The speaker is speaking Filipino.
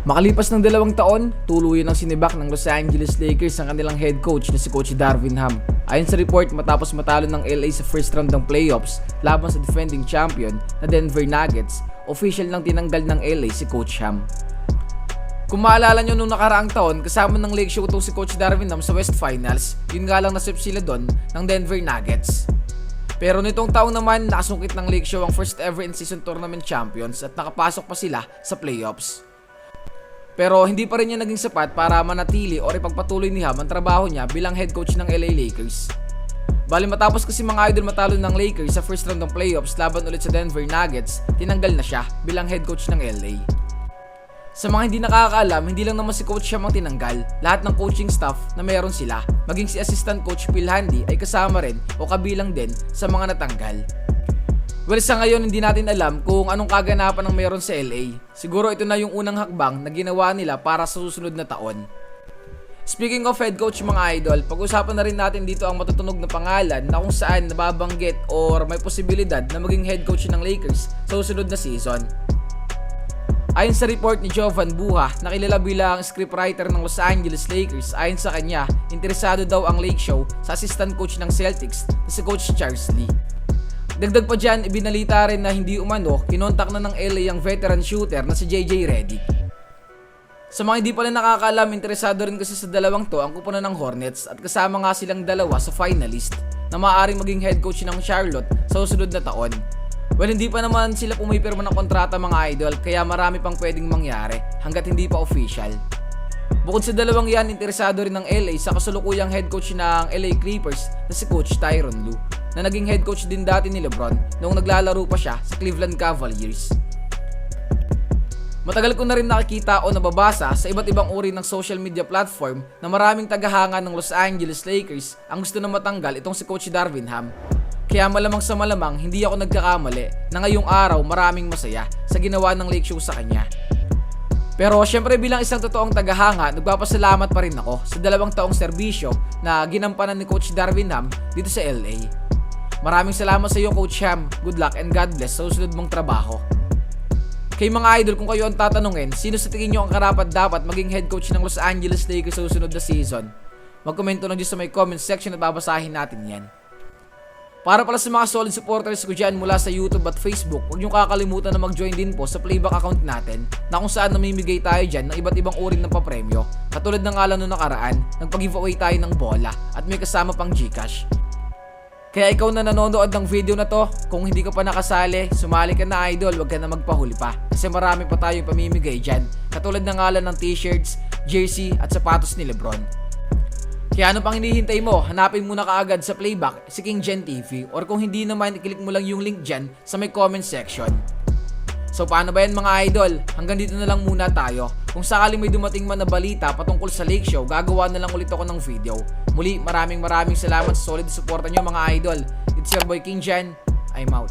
Makalipas ng dalawang taon, tuluyan ang sinibak ng Los Angeles Lakers ang kanilang head coach na si Coach Darvin Ham. Ayon sa report, matapos matalo ng LA sa first round ng playoffs laban sa defending champion na Denver Nuggets, official nang tinanggal ng LA si Coach Ham. Kung maalala nyo nung nakaraang taon, kasama ng Lake Show si Coach Darvin Ham sa West Finals, yun nga lang nasip sila doon ng Denver Nuggets. Pero nitong taong naman, nakasungkit ng Lake Show ang first ever in-season tournament champions at nakapasok pa sila sa playoffs. Pero hindi pa rin niya naging sapat para manatili o ipagpatuloy ni Ham ang trabaho niya bilang head coach ng LA Lakers. Bali matapos kasi mga idol matalo ng Lakers sa first round ng playoffs laban ulit sa Denver Nuggets, tinanggal na siya bilang head coach ng LA. Sa mga hindi nakakaalam, hindi lang naman si Coach Ham ang tinanggal. Lahat ng coaching staff na meron sila, maging si Assistant Coach Phil Handy ay kasama rin o kabilang din sa mga natanggal. Well, sa ngayon hindi natin alam kung anong kaganapan ng meron sa LA. Siguro ito na yung unang hakbang na ginawa nila para sa susunod na taon. Speaking of head coach mga idol, pag-usapan na rin natin dito ang matutunog na pangalan na kung saan nababanggit or may posibilidad na maging head coach ng Lakers sa susunod na season. Ayon sa report ni Jovan Buha, na kilala bilang scriptwriter ng Los Angeles Lakers, ayon sa kanya, interesado daw ang Lake Show sa assistant coach ng Celtics na si Coach Charles Lee. Dagdag pa dyan, ibinalita rin na hindi umano, kinontak na ng LA ang veteran shooter na si JJ Redick. Sa mga hindi pala nakakaalam, interesado rin kasi sa dalawang to ang kupunan ng Hornets at kasama nga silang dalawa sa finalist na maaaring maging head coach ng Charlotte sa susunod na taon. Well, hindi pa naman sila pumipirma ng kontrata mga idol kaya marami pang pwedeng mangyari hanggat hindi pa official. Bukod sa dalawang yan, interesado rin ng LA sa kasulukuyang head coach ng LA Clippers na si Coach Tyron Lue na naging head coach din dati ni Lebron noong naglalaro pa siya sa Cleveland Cavaliers. Matagal ko na rin nakikita o nababasa sa iba't ibang uri ng social media platform na maraming tagahanga ng Los Angeles Lakers ang gusto na matanggal itong si Coach Darvin Ham. Kaya malamang sa malamang hindi ako nagkakamali na ngayong araw maraming masaya sa ginawa ng Lake Show sa kanya. Pero syempre bilang isang totoong tagahanga, nagpapasalamat pa rin ako sa dalawang taong serbisyo na ginampanan ni Coach Darvin Ham dito sa LA. Maraming salamat sa iyo Coach Ham. Good luck and God bless sa susunod mong trabaho. Kay mga idol, kung kayo ang tatanungin, sino sa tingin nyo ang karapat dapat maging head coach ng Los Angeles Lakers sa susunod na season? Magkomento lang dyan sa may comment section at babasahin natin yan. Para pala sa mga solid supporters ko dyan mula sa YouTube at Facebook, huwag niyong kakalimutan na mag-join din po sa playback account natin na kung saan namimigay tayo dyan ng iba't ibang uri ng papremyo. Katulad ng lang noong nakaraan, nagpag-giveaway tayo ng bola at may kasama pang Gcash. Kaya ikaw na nanonood ng video na to, kung hindi ka pa nakasali, sumali ka na idol, wag ka na magpahuli pa. Kasi marami pa tayong pamimigay dyan. Katulad ng ngalan ng t-shirts, jersey at sapatos ni Lebron. Kaya ano pang hinihintay mo, hanapin mo na kaagad sa playback si King Gen TV or kung hindi naman, i-click mo lang yung link dyan sa may comment section. So paano ba yan mga idol? Hanggang dito na lang muna tayo. Kung sakaling may dumating man na balita patungkol sa Lake Show, gagawa na lang ulit ako ng video. Muli, maraming maraming salamat sa solid suporta nyo mga idol. It's your boy King Jen. I'm out.